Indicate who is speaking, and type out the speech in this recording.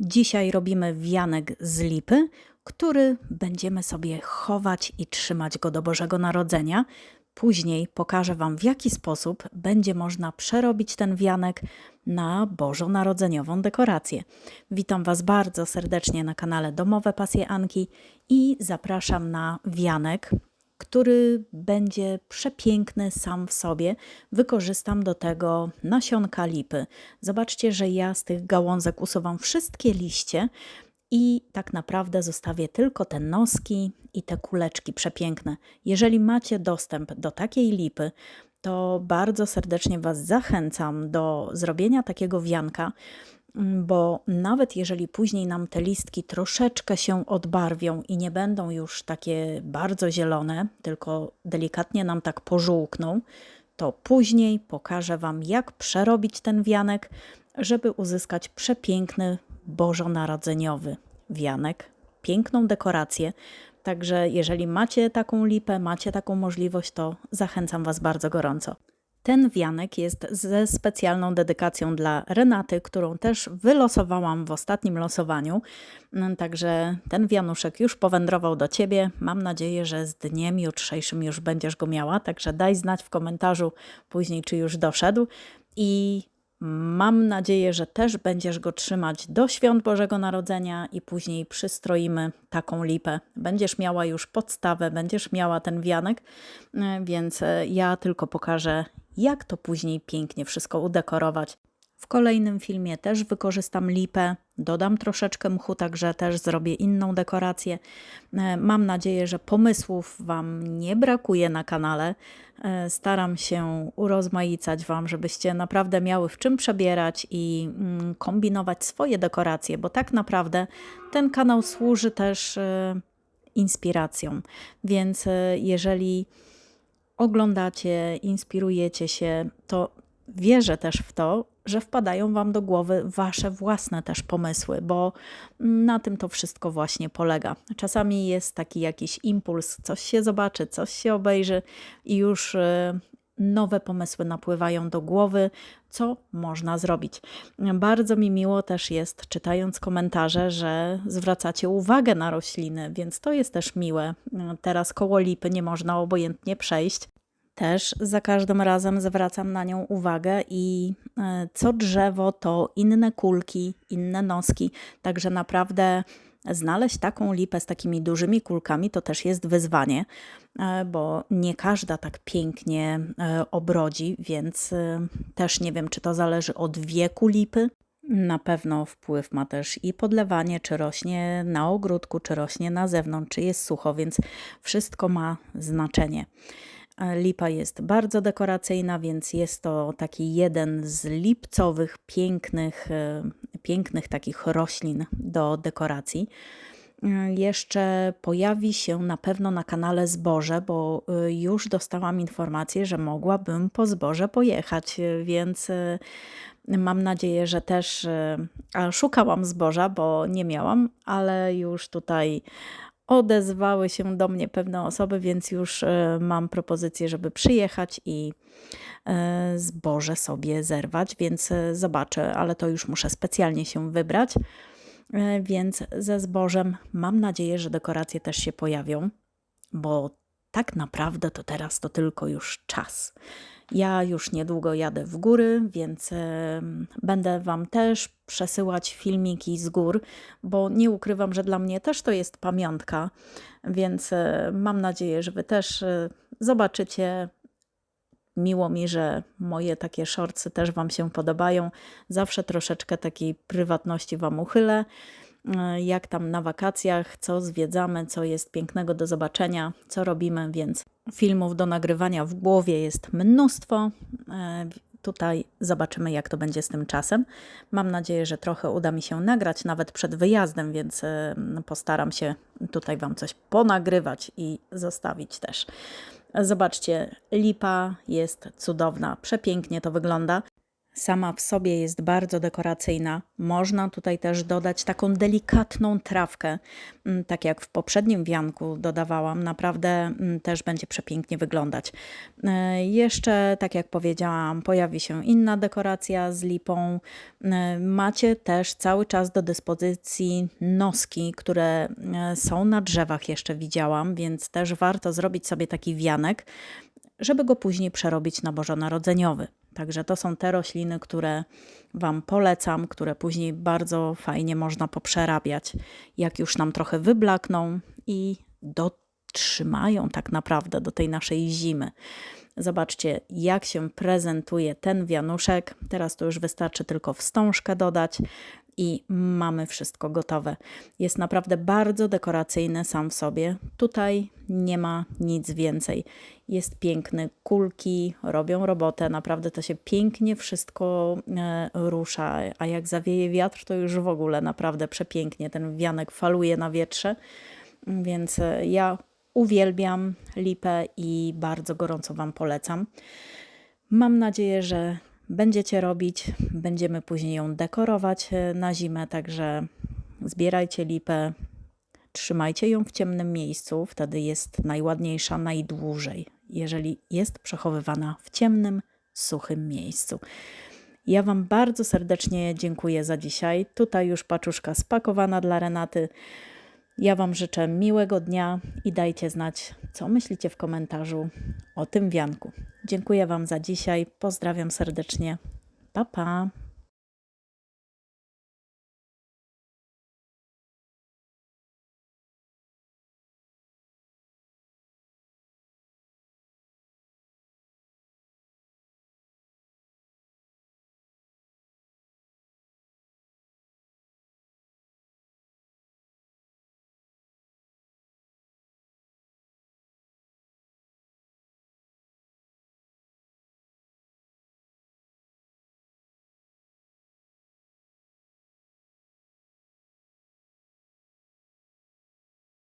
Speaker 1: Dzisiaj robimy wianek z lipy, który będziemy sobie chować i trzymać go do Bożego Narodzenia. Później pokażę Wam, w jaki sposób będzie można przerobić ten wianek na bożonarodzeniową dekorację. Witam Was bardzo serdecznie na kanale Domowe Pasje Anki i zapraszam na wianek, który będzie przepiękny sam w sobie. Wykorzystam do tego nasionka lipy. Zobaczcie, że ja z tych gałązek usuwam wszystkie liście i tak naprawdę zostawię tylko te noski i te kuleczki przepiękne. Jeżeli macie dostęp do takiej lipy, to bardzo serdecznie Was zachęcam do zrobienia takiego wianka, bo nawet jeżeli później nam te listki troszeczkę się odbarwią i nie będą już takie bardzo zielone, tylko delikatnie nam tak pożółkną, to później pokażę Wam, jak przerobić ten wianek, żeby uzyskać przepiękny bożonarodzeniowy wianek, piękną dekorację. Także jeżeli macie taką lipę, macie taką możliwość, to zachęcam Was bardzo gorąco. Ten wianek jest ze specjalną dedykacją dla Renaty, którą też wylosowałam w ostatnim losowaniu. Mm, Także ten wianuszek już powędrował do Ciebie. Mam nadzieję, że z dniem jutrzejszym już będziesz go miała. Także daj znać w komentarzu później, czy już doszedł. I Mam nadzieję, że też będziesz go trzymać do świąt Bożego Narodzenia i później przystroimy taką lipę. Będziesz miała już podstawę, będziesz miała ten wianek, e, więc e, ja tylko pokażę, jak to później pięknie wszystko udekorować. W kolejnym filmie też wykorzystam lipę, dodam troszeczkę mchu, także też zrobię inną dekorację. E, mam nadzieję, że pomysłów Wam nie brakuje na kanale. E, staram się urozmaicać Wam, żebyście naprawdę miały w czym przebierać i mm, kombinować swoje dekoracje, bo tak naprawdę ten kanał służy też e, inspiracją. Więc jeżeli oglądacie, inspirujecie się, to wierzę też w to, że wpadają Wam do głowy Wasze własne też pomysły, bo na tym to wszystko właśnie polega. Czasami jest taki jakiś impuls, coś się zobaczy, coś się obejrzy i już y, nowe pomysły napływają do głowy, co można zrobić. Bardzo mi miło też jest, czytając komentarze, że zwracacie uwagę na rośliny, więc to jest też miłe. Teraz koło lipy nie można obojętnie przejść też za każdym razem zwracam na nią uwagę i e, co drzewo to inne kulki, inne noski, także naprawdę znaleźć taką lipę z takimi dużymi kulkami to też jest wyzwanie, e, bo nie każda tak pięknie e, obrodzi, więc też nie wiem, czy to zależy od wieku lipy. Na pewno wpływ ma też i podlewanie, czy rośnie na ogródku, czy rośnie na zewnątrz, czy jest sucho, więc wszystko ma znaczenie. Lipa jest bardzo dekoracyjna, więc jest to taki jeden z lipcowych, pięknych, e, pięknych takich roślin do dekoracji. E, jeszcze pojawi się na pewno na kanale Zboże, bo e, już dostałam informację, że mogłabym po zboże pojechać, więc mam nadzieję, że też szukałam zboża, bo nie miałam, ale już tutaj odezwały się do mnie pewne osoby, więc już e, mam propozycję, żeby przyjechać i e, zboże sobie zerwać, więc e, zobaczę, ale to już muszę specjalnie się wybrać. Więc ze zbożem mam nadzieję, że dekoracje też się pojawią, bo tak naprawdę to teraz to tylko już czas. Ja już niedługo jadę w góry, więc będę Wam też przesyłać filmiki z gór, bo nie ukrywam, że dla mnie też to jest pamiątka, więc e, mam nadzieję, że Wy też e, zobaczycie. Miło mi, że moje takie shortsy też Wam się podobają. Zawsze troszeczkę takiej prywatności Wam uchylę. E, jak tam na wakacjach, co zwiedzamy, co jest pięknego do zobaczenia, co robimy, więc filmów do nagrywania w głowie jest mnóstwo. E, tutaj zobaczymy, jak to będzie z tym czasem. Mam nadzieję, że trochę uda mi się nagrać nawet przed wyjazdem, więc e, postaram się tutaj Wam coś ponagrywać i zostawić też. Zobaczcie, lipa jest cudowna, przepięknie to wygląda. Sama w sobie jest bardzo dekoracyjna. Można tutaj też dodać taką delikatną trawkę, mm, tak jak w poprzednim wianku dodawałam. Naprawdę mm, też będzie przepięknie wyglądać. E, Jeszcze, tak jak powiedziałam, pojawi się inna dekoracja z lipą. E, Macie też cały czas do dyspozycji noski, które e, są na drzewach, jeszcze widziałam, więc też warto zrobić sobie taki wianek, żeby go później przerobić na bożonarodzeniowy. Także to są te rośliny, które Wam polecam, które później bardzo fajnie można poprzerabiać, jak już nam trochę wyblakną i dotrzymają tak naprawdę do tej naszej zimy. Zobaczcie, jak się prezentuje ten wianuszek. Teraz to już wystarczy tylko wstążkę dodać i mamy wszystko gotowe. Jest naprawdę bardzo dekoracyjny sam w sobie. Tutaj nie ma nic więcej. Jest piękny, kulki robią robotę, naprawdę to się pięknie wszystko e, rusza, a jak zawieje wiatr, to już w ogóle naprawdę przepięknie ten wianek faluje na wietrze. Więc e, ja uwielbiam lipę i bardzo gorąco Wam polecam. Mam nadzieję, że będziecie robić. Będziemy później ją dekorować e, na zimę, także zbierajcie lipę, trzymajcie ją w ciemnym miejscu, wtedy jest najładniejsza najdłużej, jeżeli jest przechowywana w ciemnym, suchym miejscu. Ja Wam bardzo serdecznie dziękuję za dzisiaj. Tutaj już paczuszka spakowana dla Renaty. Ja Wam życzę miłego dnia i dajcie znać, co myślicie w komentarzu o tym wianku. Dziękuję Wam za dzisiaj. Pozdrawiam serdecznie. Pa, pa.